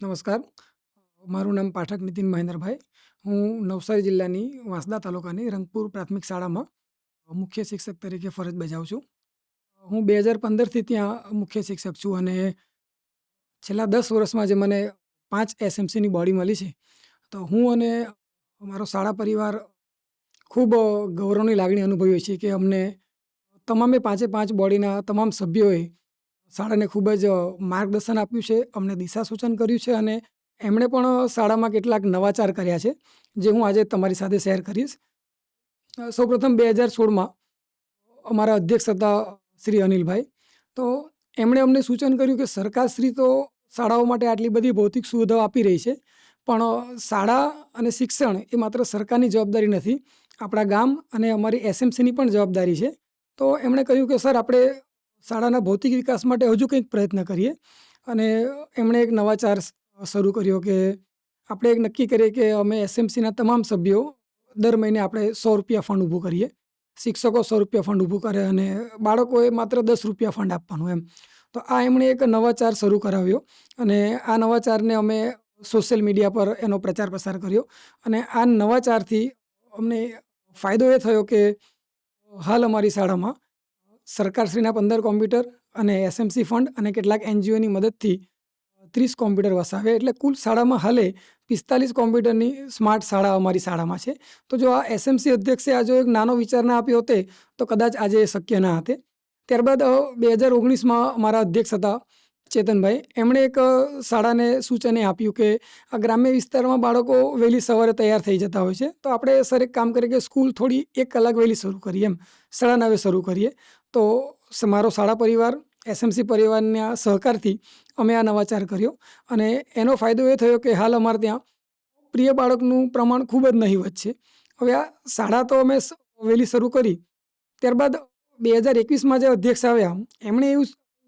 નમસ્કાર. મારું નામ પાઠક નીતિન મહેન્દ્રભાઈ. હું નવસારી જિલ્લાની વાંસદા તાલુકાની રંગપુર પ્રાથમિક શાળામાં મુખ્ય શિક્ષક તરીકે ફરજ બજાવું છું. હું બે હજાર પંદરથી ત્યાં મુખ્ય શિક્ષક છું અને છેલ્લા દસ વર્ષમાં જે મને પાંચ એસએમસીની બોડી મળી છે. તો હું અને મારો શાળા પરિવાર ખૂબ ગૌરવની લાગણી અનુભવીએ છીએ કે અમને તમામે પાંચે પાંચ બોડીના તમામ સભ્યોએ શાળાને ખૂબ જ માર્ગદર્શન આપ્યું છે, અમને દિશા સૂચન કર્યું છે અને એમણે પણ શાળામાં કેટલાક નવાચાર કર્યા છે, જે હું આજે તમારી સાથે શેર કરીશ. સૌપ્રથમ બે હજાર સોળમાં અમારા અધ્યક્ષ હતા શ્રી અનિલભાઈ. તો એમણે અમને સૂચન કર્યું કે સરકારશ્રી તો શાળાઓ માટે આટલી બધી ભૌતિક સુવિધાઓ આપી રહી છે, પણ શાળા અને શિક્ષણ એ માત્ર સરકારની જવાબદારી નથી. આપણા ગામ અને અમારી એસએમસીની પણ જવાબદારી છે. તો એમણે કહ્યું કે, સર, આપણે શાળાના ભૌતિક વિકાસ માટે હજુ કંઈક પ્રયત્ન કરીએ. અને એમણે એક નવાચાર શરૂ કર્યો કે આપણે એક નક્કી કરીએ કે અમે એસએમસીના તમામ સભ્યો દર મહિને આપણે સો રૂપિયા ફંડ ઊભું કરીએ. શિક્ષકો સો રૂપિયા ફંડ ઊભું કરે અને બાળકોએ માત્ર દસ રૂપિયા ફંડ આપવાનું એમ. તો આ એમણે એક નવાચાર શરૂ કરાવ્યો અને આ નવાચારને અમે સોશિયલ મીડિયા પર એનો પ્રચાર પ્રસાર કર્યો. અને આ નવાચારથી અમને ફાયદો એ થયો કે હાલ અમારી શાળામાં સરકારશ્રીના પંદર કોમ્પ્યુટર અને એસએમસી ફંડ અને કેટલાક એનજીઓની મદદથી ત્રીસ કોમ્પ્યુટર વસાવે એટલે કુલ શાળામાં હાલે પિસ્તાલીસ કોમ્પ્યુટરની સ્માર્ટ શાળા અમારી શાળામાં છે. તો જો આ એસએમસી અધ્યક્ષે આ જો એક નાનો વિચાર ના આપ્યો હોતે, તો કદાચ આજે એ શક્ય ના હતે. ત્યારબાદ બે હજાર ઓગણીસમાં અમારા અધ્યક્ષ હતા ચેતનભાઈ. એમણે એક શાળાને સૂચન આપ્યું કે આ ગ્રામ્ય વિસ્તારમાં બાળકો વહેલી સવારે તૈયાર થઈ જતા હોય છે. તો આપણે સર એક કામ કરીએ કે સ્કૂલ થોડી એક કલાક વહેલી શરૂ કરીએ એમ. સાડા નવે શરૂ કરીએ. તો મારો શાળા પરિવાર એસએમસી પરિવારના સહકારથી અમે આ નવાચાર કર્યો અને એનો ફાયદો એ થયો કે હાલ અમારે ત્યાં પ્રિય બાળકનું પ્રમાણ ખૂબ જ નહીવત છે. હવે આ શાળા તો અમે વહેલી શરૂ કરી. ત્યારબાદ બે હજાર એકવીસમાં જે અધ્યક્ષ આવ્યા, એમણે એવું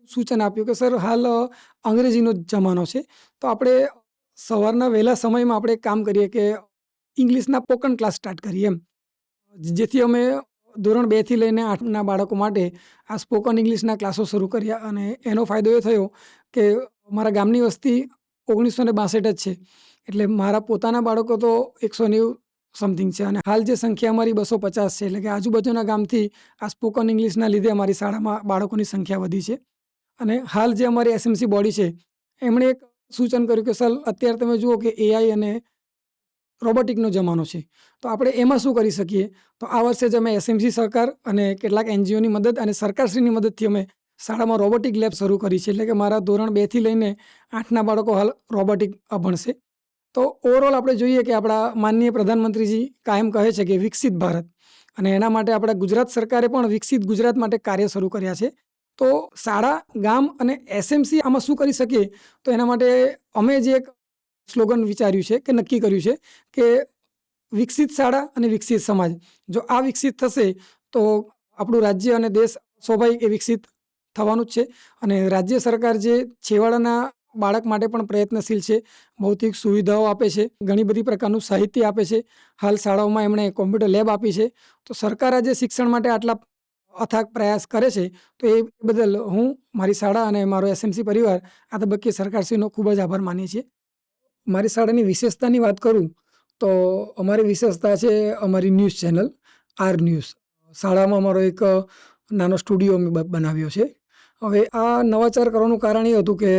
સૂચન આપ્યું કે, સર, હાલ અંગ્રેજીનો જમાનો છે. તો આપણે સવારના વહેલા સમયમાં આપણે કામ કરીએ કે, ઇંગ્લિશના પોકન ક્લાસ સ્ટાર્ટ કરીએ એમ. જેથી અમે ધોરણ બેથી લઈને આઠના બાળકો માટે આ સ્પોકન ઇંગ્લિશના ક્લાસો શરૂ કર્યા અને એનો ફાયદો એ થયો કે મારા ગામની વસ્તી ઓગણીસો ને બાસઠ જ છે. એટલે મારા પોતાના બાળકો તો એકસો નેવું સમથિંગ છે અને હાલ જે સંખ્યા અમારી બસો પચાસ છે. એટલે કે આજુબાજુના ગામથી આ સ્પોકન ઇંગ્લિશના લીધે અમારી શાળામાં બાળકોની સંખ્યા વધી છે. અને હાલ જે અમારી એસએમસી બોડી છે, એમણે એક સૂચન કર્યું કે સર, અત્યારે તમે જુઓ કે એઆઈ અને રોબોટિકનો જમાનો છે. તો આપણે એમાં શું કરી શકીએ? તો આ વર્ષે જ અમે એસએમસી સરકાર અને કેટલાક એનજીઓની મદદ અને સરકારશ્રીની મદદથી અમે શાળામાં રોબોટિક લેબ શરૂ કરી છે. એટલે કે મારા ધોરણ બેથી લઈને આઠના બાળકો હાલ રોબોટિક ભણશે. તો ઓવરઓલ આપણે જોઈએ કે આપણા માનનીય પ્રધાનમંત્રીજી કાયમ કહે છે કે વિકસિત ભારત. અને એના માટે આપણા ગુજરાત સરકારે પણ વિકસિત ગુજરાત માટે કાર્ય શરૂ કર્યા છે. તો શાળા, ગામ અને એસએમસી આમાં શું કરી શકીએ? તો એના માટે અમે જે એક સ્લોગન વિચાર્યું છે કે નક્કી કર્યું છે કે વિકસિત શાળા અને વિકસિત સમાજ. જો આ વિકસિત થશે, તો આપણું રાજ્ય અને દેશ સ્વાભાવિક એ વિકસિત થવાનું જ છે. અને રાજ્ય સરકાર જે છેવાડાના બાળક માટે પણ પ્રયત્નશીલ છે, ભૌતિક સુવિધાઓ આપે છે, ઘણી બધી પ્રકારનું સાહિત્ય આપે છે. હાલ શાળાઓમાં એમણે કોમ્પ્યુટર લેબ આપી છે. તો સરકાર આજે શિક્ષણ માટે આટલા અથાગ પ્રયાસ કરે છે, તો એ બદલ હું મારી શાળા અને મારો એસએમસી પરિવાર આ તબક્કે સરકારશ્રીનો ખૂબ જ આભાર માનીએ છીએ. મારી શાળાની વિશેષતાની વાત કરું, તો અમારી વિશેષતા છે અમારી ન્યૂઝ ચેનલ, આર ન્યૂઝ. શાળામાં અમારો એક નાનો સ્ટુડિયો અમે બનાવ્યો છે. હવે આ નવાચાર કરવાનું કારણ એ હતું કે,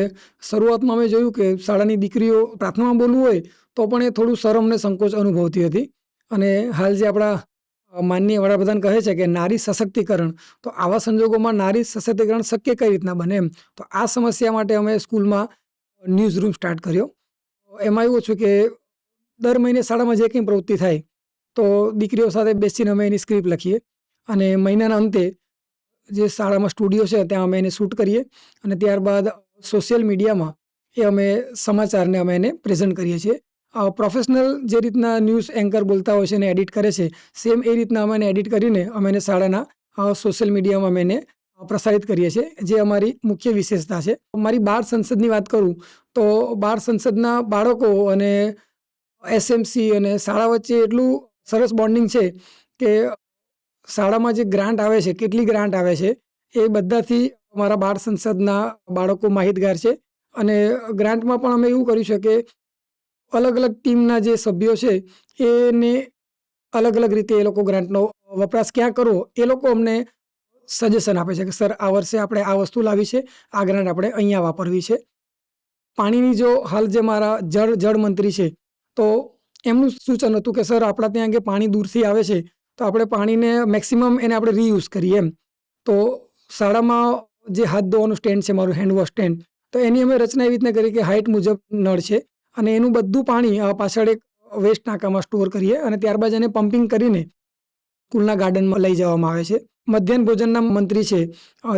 શરૂઆતમાં અમે જોયું કે શાળાની દીકરીઓ પ્રાર્થનામાં બોલવું હોય, તો પણ એ થોડું શરમ ને સંકોચ અનુભવતી હતી. અને હાલ જે આપણા માનનીય વડાપ્રધાન કહે છે કે નારી સશક્તિકરણ, તો આવા સંજોગોમાં નારી સશક્તિકરણ શક્ય કઈ રીતના બને એમ? તો આ સમસ્યા માટે અમે સ્કૂલમાં ન્યૂઝ રૂમ સ્ટાર્ટ કર્યો. એમાં એવું છે કે દર મહિને શાળામાં જે કંઈ પ્રવૃત્તિ થાય, તો દીકરીઓ સાથે બેસીને અમે એની સ્ક્રિપ્ટ લખીએ અને મહિનાના અંતે જે શાળામાં સ્ટુડિયો છે, ત્યાં અમે એને શૂટ કરીએ અને ત્યારબાદ સોશિયલ મીડિયામાં એ અમે સમાચારને અમે એને પ્રેઝન્ટ કરીએ છીએ. પ્રોફેશનલ જે રીતના ન્યૂઝ એન્કર બોલતા હોય છે એને એડિટ કરે છે સેમ એ રીતના અમે એને એડિટ કરીને અમે એને શાળાના સોશિયલ મીડિયામાં અમે એને પ્રસારિત કરીએ છીએ, જે અમારી મુખ્ય વિશેષતા છે. મારી બાળ સંસદની વાત કરું તો બાળ સંસદના બાળકો અને એસએમસી અને શાળા વચ્ચે એટલું સરસ બોન્ડિંગ છે કે શાળામાં જે ગ્રાન્ટ આવે છે, કેટલી ગ્રાન્ટ આવે છે, એ બધાથી અમારા બાળ સંસદના બાળકો માહિતગાર છે. અને ગ્રાન્ટમાં પણ અમે એવું કર્યું છે કે અલગ અલગ ટીમના જે સભ્યો છે, એને અલગ અલગ રીતે એ લોકો ગ્રાન્ટનો વપરાશ ક્યાં કરવો, એ લોકો અમને સજેશન આપે છે કે, સર, આ વર્ષે આપણે આ વસ્તુ લાવી છે, આ ગ્રાન્ટ આપણે અહીંયા વાપરવી છે. પાણીની જો હાલ જે મારા જળ જળ મંત્રી છે, તો એમનું સૂચન હતું કે, સર, આપણા ત્યાં કે પાણી દૂરથી આવે છે, તો આપણે પાણીને મેક્સિમમ એને આપણે રીયુઝ કરીએ એમ. તો શાળામાં જે હાથ ધોવાનું સ્ટેન્ડ છે, મારું હેન્ડવોશ સ્ટેન્ડ, તો એની અમે રચના એવી રીતના કરી કે હાઇટ મુજબ નળ છે અને એનું બધું પાણી પાછળ એક વેસ્ટ નાકામાં સ્ટોર કરીએ અને ત્યારબાદ એને પમ્પિંગ કરીને સ્કૂલના ગાર્ડનમાં લઈ જવામાં આવે છે. મધ્યાહન ભોજનના મંત્રી છે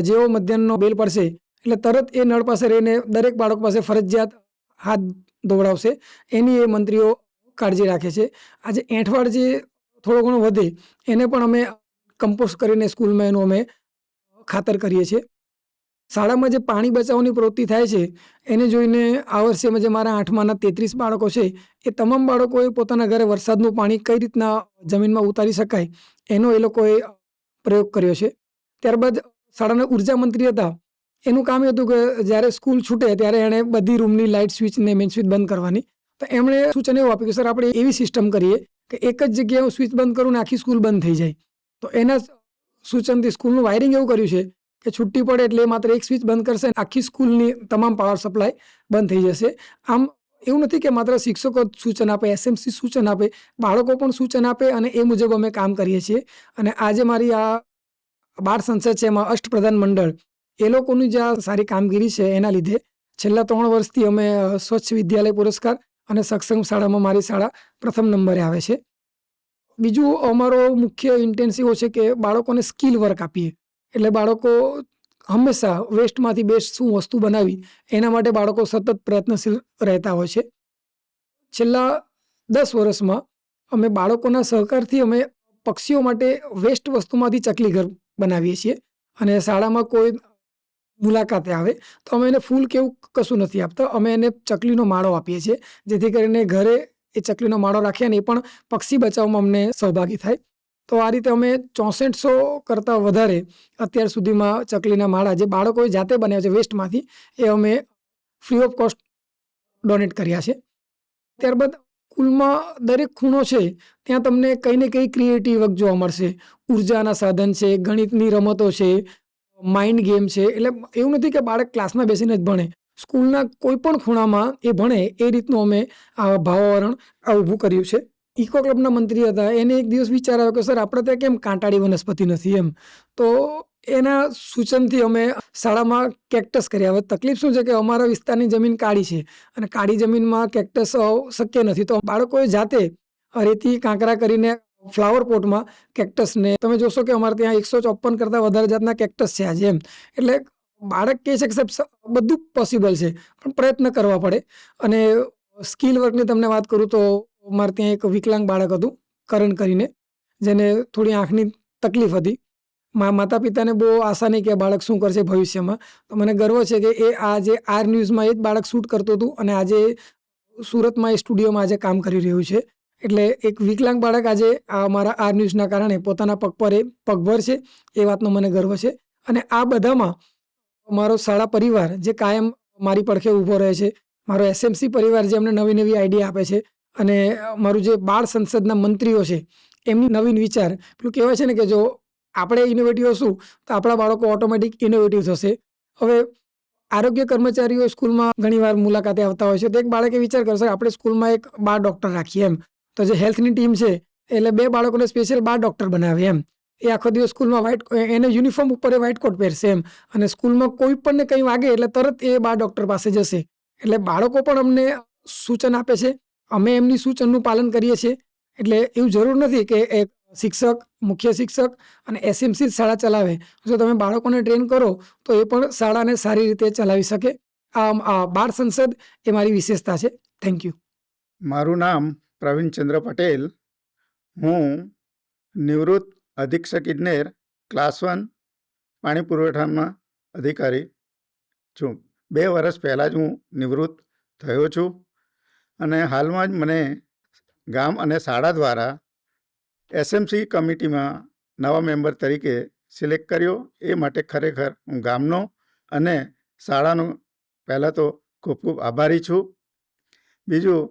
જેઓ મધ્યાહનનો બેલ પડશે એટલે તરત એ નળ પાસે રહીને દરેક બાળક પાસે ફરજિયાત હાથ ધોવડાવશે. એની એ મંત્રીઓ કાળજી રાખે છે. આજે એંઠવાડ જે થોડો ઘણો વધે, એને પણ અમે કમ્પોસ્ટ કરીને સ્કૂલમાં એનું અમે ખાતર કરીએ છીએ. શાળામાં જે પાણી બચાવવાની પ્રવૃત્તિ થાય છે, એને જોઈને આ વર્ષે જે મારા આઠમાના તેત્રીસ બાળકો છે, એ તમામ બાળકોએ પોતાના ઘરે વરસાદનું પાણી કઈ રીતના જમીનમાં ઉતારી શકાય, એનો એ લોકોએ પ્રયોગ કર્યો છે. ત્યારબાદ શાળાના ઊર્જા મંત્રી હતા એનું કામ એ હતું કે જ્યારે સ્કૂલ છૂટે ત્યારે એણે બધી રૂમની લાઇટ સ્વિચને મેઇન સ્વિચ બંધ કરવાની. તો એમણે સૂચન એવું આપ્યું કે, સર, આપણે એવી સિસ્ટમ કરીએ કે એક જ જગ્યાએ સ્વિચ બંધ કરું ને આખી સ્કૂલ બંધ થઈ જાય. તો એના સૂચનથી સ્કૂલનું વાયરિંગ એવું કર્યું છે કે છુટ્ટી પડે એટલે માત્ર એક સ્વિચ બંધ કરશે આખી સ્કૂલની તમામ પાવર સપ્લાય બંધ થઈ જશે. આમ એવું નથી કે માત્ર શિક્ષકો સૂચન આપે એસએમસી સૂચન આપે, બાળકો પણ સૂચન આપે અને એ મુજબ અમે કામ કરીએ છીએ. અને આજે મારી આ બાળ સંસદ છે, એમાં અષ્ટપ્રધાન મંડળ એ લોકોની જે સારી કામગીરી છે એના લીધે છેલ્લા ત્રણ વર્ષથી અમે સ્વચ્છ વિદ્યાલય પુરસ્કાર અને સક્ષમ શાળામાં મારી શાળા પ્રથમ નંબરે આવે છે. બીજું અમારો મુખ્ય ઇન્ટેન્સિવ છે કે બાળકોને સ્કિલ વર્ક આપીએ. એટલે બાળકો હંમેશા વેસ્ટમાંથી બેસ્ટ શું વસ્તુ બનાવી એના માટે બાળકો સતત પ્રયત્નશીલ રહેતા હોય છે. છેલ્લા દસ વર્ષમાં અમે બાળકોના સહકારથી અમે પક્ષીઓ માટે વેસ્ટ વસ્તુમાંથી ચકલી ઘર બનાવીએ છીએ. અને શાળામાં કોઈ મુલાકાતે આવે, તો અમે એને ફૂલ કેવું કશું નથી આપતા. અમે એને ચકલીનો માળો આપીએ છીએ, જેથી કરીને ઘરે એ ચકલીનો માળો રાખીએ અને એ પણ પક્ષી બચાવમાં અમને સહભાગી થાય. તો આ રીતે અમે ચોસઠસો કરતાં વધારે અત્યાર સુધીમાં ચકલીના માળા, જે બાળકોએ જાતે બનાવ્યા છે વેસ્ટમાંથી, એ અમે ફ્રી ઓફ કોસ્ટ ડોનેટ કર્યા છે. ત્યારબાદ કુલમાં દરેક ખૂણો છે, ત્યાં તમને કંઈ ને કંઈ ક્રિએટિવ વર્ક જોવા મળશે. ઉર્જાના સાધન છે, ગણિતની રમતો છે માઇન્ડ ગેમ છે. એટલે એવું નથી કે બાળક ક્લાસમાં બેસીને જ ભણે. સ્કૂલના કોઈ પણ ખૂણામાં એ ભણે, એ રીતનું અમે આ ભાવાવરણ ઊભું કર્યું છે. ઇકો ક્લબના મંત્રી હતા. એને એક દિવસ વિચાર આવ્યો કે, સર, આપણે ત્યાં કેમ કાંટાળી વનસ્પતિ નથી? એમ. તો એના સૂચનથી અમે શાળામાં કેક્ટસ કર્યા. હવે તકલીફ શું છે કે અમારા વિસ્તારની જમીન કાળી છે અને કાળી જમીનમાં કેક્ટસ શક્ય નથી. તો બાળકોએ જાતે રેતી કાંકરા કરીને ફ્લાવર પોટમાં કેક્ટસને. તમે જોશો કે અમારે ત્યાં એકસો ચોપન કરતાં વધારે જાતના કેક્ટસ છે આજે એમ. એટલે બાળક કહે છે કે સાહેબ બધું પોસિબલ છે, પણ પ્રયત્ન કરવા પડે. અને સ્કિલ વર્કની તમને વાત કરું તો મારે ત્યાં એક વિકલાંગ બાળક હતું, કરણ કરીને, જેને થોડી આંખની તકલીફ હતી. માતા પિતાને બહુ આશા નહીં કે બાળક શું કરશે ભવિષ્યમાં. તો મને ગર્વ છે કે એ આજે આર ન્યૂઝમાં એ જ બાળક શૂટ કરતું હતું અને આજે સુરતમાં એ સ્ટુડિયોમાં આજે કામ કરી રહ્યું છે. એટલે એક વિકલાંગ બાળક આજે આ મારા આર ન્યૂઝના કારણે પોતાના પગ પર પગભર છે, એ વાતનો મને ગર્વ છે. અને આ બધામાં મારો શાળા પરિવાર જે કાયમ મારી પડખે ઊભો રહે છે, મારો એસએમસી પરિવાર જે અમને નવી નવી આઈડિયા આપે છે અને મારું જે બાળ સંસદના મંત્રીઓ છે, એમની નવીન વિચાર, પેલું કહેવાય છે ને કે જો આપણે ઇનોવેટિવ હશું, તો આપણા બાળકો ઓટોમેટિક ઇનોવેટિવ થશે. હવે આરોગ્ય કર્મચારીઓ સ્કૂલમાં ઘણીવાર મુલાકાતે આવતા હોય છે, તો એક બાળકે વિચાર કરશે આપણે સ્કૂલમાં એક બાળ ડૉક્ટર રાખીએ એમ. તો જે હેલ્થની ટીમ છે, એટલે બે બાળકોને સ્પેશિયલ બાળ ડૉક્ટર બનાવે એમ. એ આખો દિવસ સ્કૂલમાં વ્હાઇટ એને યુનિફોર્મ ઉપર એ વ્હાઇટ કોટ પહેરશે એમ. અને સ્કૂલમાં કોઈ પણને કંઈ વાગે એટલે તરત એ બાર ડૉક્ટર પાસે જશે. એટલે બાળકો પણ અમને સૂચન આપે છે. અમે એમની સૂચનનું પાલન કરીએ છીએ. એટલે એવું જરૂર નથી કે એક શિક્ષક, મુખ્ય શિક્ષક અને એસએમસી શાળા ચલાવે. જો તમે બાળકોને ટ્રેન કરો, તો એ પણ શાળાને સારી રીતે ચલાવી શકે. આ બાળ સંસદ એ મારી વિશેષતા છે. થેન્ક યુ મારું નામ પ્રવીણચંદ્ર પટેલ, હું, નિવૃત્ત અધિક્ષક ઇજનેર, ક્લાસ વન, પાણી પુરવઠામાં અધિકારી છું. બે વર્ષ પહેલાં જ હું નિવૃત્ત થયો છું અને હાલમાં જ મને ગામ અને શાળા દ્વારા એસએમસી કમિટીમાં નવા મેમ્બર તરીકે સિલેક્ટ કર્યો. એ માટે ખરેખર હું ગામનો અને શાળાનો પહેલાં તો ખૂબ ખૂબ આભારી છું. બીજું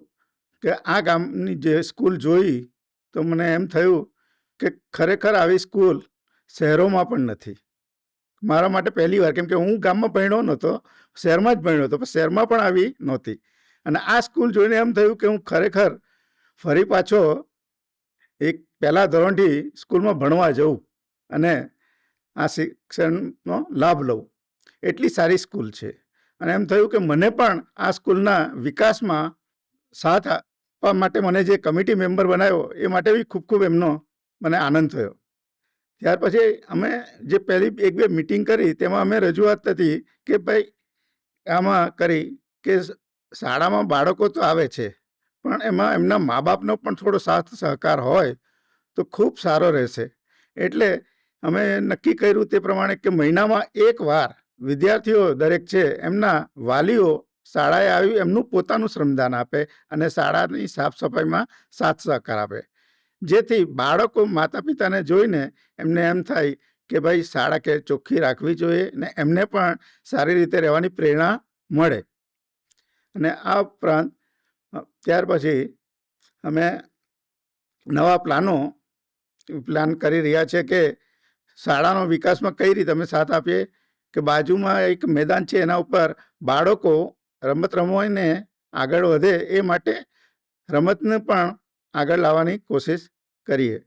કે આ ગામની જે સ્કૂલ જોઈ તો મને એમ થયું કે ખરેખર આવી સ્કૂલ શહેરોમાં પણ નથી. મારા માટે પહેલી વાર, કેમ કે હું ગામમાં ભણ્યો નહોતો, શહેરમાં જ ભણ્યો હતો, પણ શહેરમાં પણ આવી નહોતી. અને આ સ્કૂલ જોઈને એમ થયું કે હું ખરેખર ફરી પાછો એક પહેલાં ધોરણથી સ્કૂલમાં ભણવા જઉં અને આ શિક્ષણનો લાભ લઉં. એટલી સારી સ્કૂલ છે. અને એમ થયું કે મને પણ આ સ્કૂલના વિકાસમાં સાથ માટે મને જે કમિટી મેમ્બર બનાવ્યો, એ માટે બી ખૂબ ખૂબ એમનો મને આનંદ થયો. ત્યાર પછી અમે જે પહેલી એક બે મિટિંગ કરી, તેમાં અમે રજૂઆત હતી કે ભાઈ, આમાં કરી કે શાળામાં બાળકો તો આવે છે, પણ એમાં એમના મા બાપનો પણ થોડો સાથ સહકાર હોય, તો ખૂબ સારો રહેશે. એટલે અમે નક્કી કર્યું તે પ્રમાણે કે મહિનામાં એક વાર વિદ્યાર્થીઓ દરેક છે, એમના વાલીઓ શાળાએ આવી એમનું પોતાનું શ્રમદાન આપે અને શાળાની સાફ સફાઈમાં સાથ સહકાર આપે. જેથી બાળકો માતા પિતાને જોઈને એમને એમ થાય કે ભાઈ, શાળા કે ચોખ્ખી રાખવી જોઈએ ને એમને પણ સારી રીતે રહેવાની પ્રેરણા મળે. અને આ ઉપરાંત ત્યાર પછી અમે નવા પ્લાનો પ્લાન કરી રહ્યા છે કે શાળાનો વિકાસમાં કઈ રીતે અમે સાથ આપીએ કે બાજુમાં એક મેદાન છે એના ઉપર બાળકો રમત રમવાને આગળ વધે એ માટે રમતને પણ આગળ લાવવાની કોશિશ કરીએ.